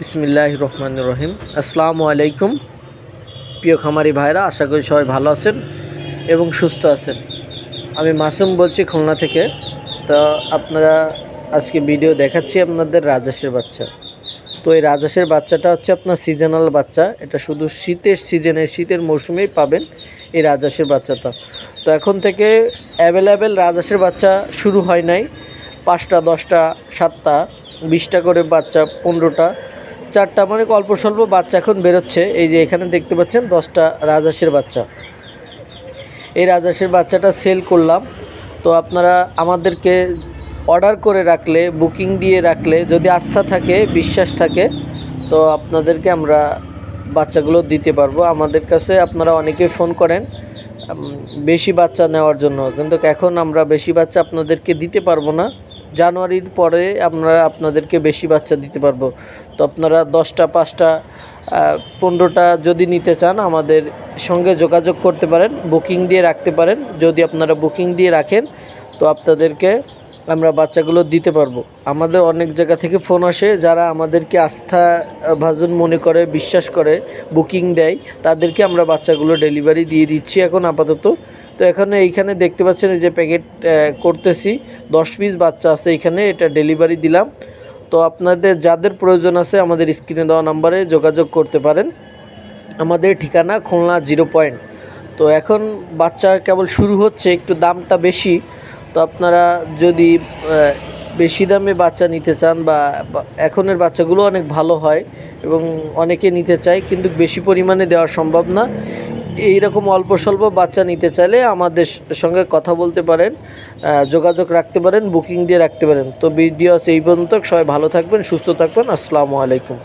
বিসমিল্লাহ রহমান রহিম আসসালামু আলাইকুম প্রিয় খামারি ভাইরা, আশা করি সবাই ভালো আছেন এবং সুস্থ আছেন। আমি মাসুম বলছি খুলনা থেকে। তো আপনারা আজকে ভিডিও দেখাচ্ছি আপনাদের রাজহাঁসের বাচ্চা। তো এই রাজহাঁসের বাচ্চাটা হচ্ছে আপনার সিজনাল বাচ্চা। এটা শুধু শীতের সিজনে শীতের মৌসুমেই পাবেন এই রাজহাঁসের বাচ্চাটা। তো এখন থেকে অ্যাভেলেবেল রাজহাঁসের বাচ্চা শুরু হয় নাই। পাঁচটা, দশটা, সাতটা, বিশটা করে বাচ্চা, পনেরোটা। চারটা মানে অল্প স্বল্প বাচ্চা এখন বেরোচ্ছে। এই যে এখানে দেখতে পাচ্ছেন দশটা রাজহাঁসের বাচ্চা। এই রাজহাঁসের বাচ্চাটা সেল করলাম। তো আপনারা আমাদেরকে অর্ডার করে রাখলে বুকিং দিয়ে রাখলে যদি আস্থা থাকে, বিশ্বাস থাকে, তো আপনাদেরকে আমরা বাচ্চাগুলো দিতে পারব। আমাদের কাছে আপনারা অনেকেই ফোন করেন বেশি বাচ্চা নেওয়ার জন্য। কিন্তু এখন আমরা বেশি বাচ্চা আপনাদেরকে দিতে পারব না। জানুয়ারির পরে আমরা আপনাদেরকে বেশি বাচ্চা দিতে পারব। তো আপনারা দশটা, পাঁচটা পনেরোটা যদি নিতে চান, আমাদের সঙ্গে যোগাযোগ করতে পারেন, বুকিং দিয়ে রাখতে পারেন। যদি আপনারা বুকিং দিয়ে রাখেন, তো আপনাদেরকে আমরা বাচ্চাগুলো দিতে পারব। আমাদের অনেক জায়গা থেকে ফোন আসে, যারা আমাদেরকে আস্থা ভাজন মনে করে, বিশ্বাস করে, বুকিং দেয়, তাদেরকে আমরা বাচ্চাগুলো ডেলিভারি দিয়ে দিচ্ছি এখন আপাতত। তো এখানে এইখানে দেখতে পাচ্ছেন এই যে প্যাকেট করতেছি। দশ পিস বাচ্চা আছে এখানে, এটা ডেলিভারি দিলাম। তো আপনাদের যাদের প্রয়োজন আছে আমাদের স্ক্রিনে দেওয়া নাম্বারে যোগাযোগ করতে পারেন। আমাদের ঠিকানা খুলনা জিরো পয়েন্ট। তো এখন বাচ্চা কেবল শুরু হচ্ছে, একটু দামটা বেশি। তো আপনারা যদি বেশি দামে বাচ্চা নিতে চান বা এখনের বাচ্চাগুলো অনেক ভালো হয় এবং অনেকে নিতে চায়, কিন্তু বেশি পরিমাণে দেওয়া সম্ভব না। এইরকম অল্প স্বল্প বাচ্চা নিতে চাইলে আমাদের সঙ্গে কথা বলতে পারেন যোগাযোগ রাখতে পারেন, বুকিং দিয়ে রাখতে পারেন। তো ভিডিও আছে এই পর্যন্ত, সবাই ভালো থাকবেন, সুস্থ থাকবেন, আসসালামু আলাইকুম।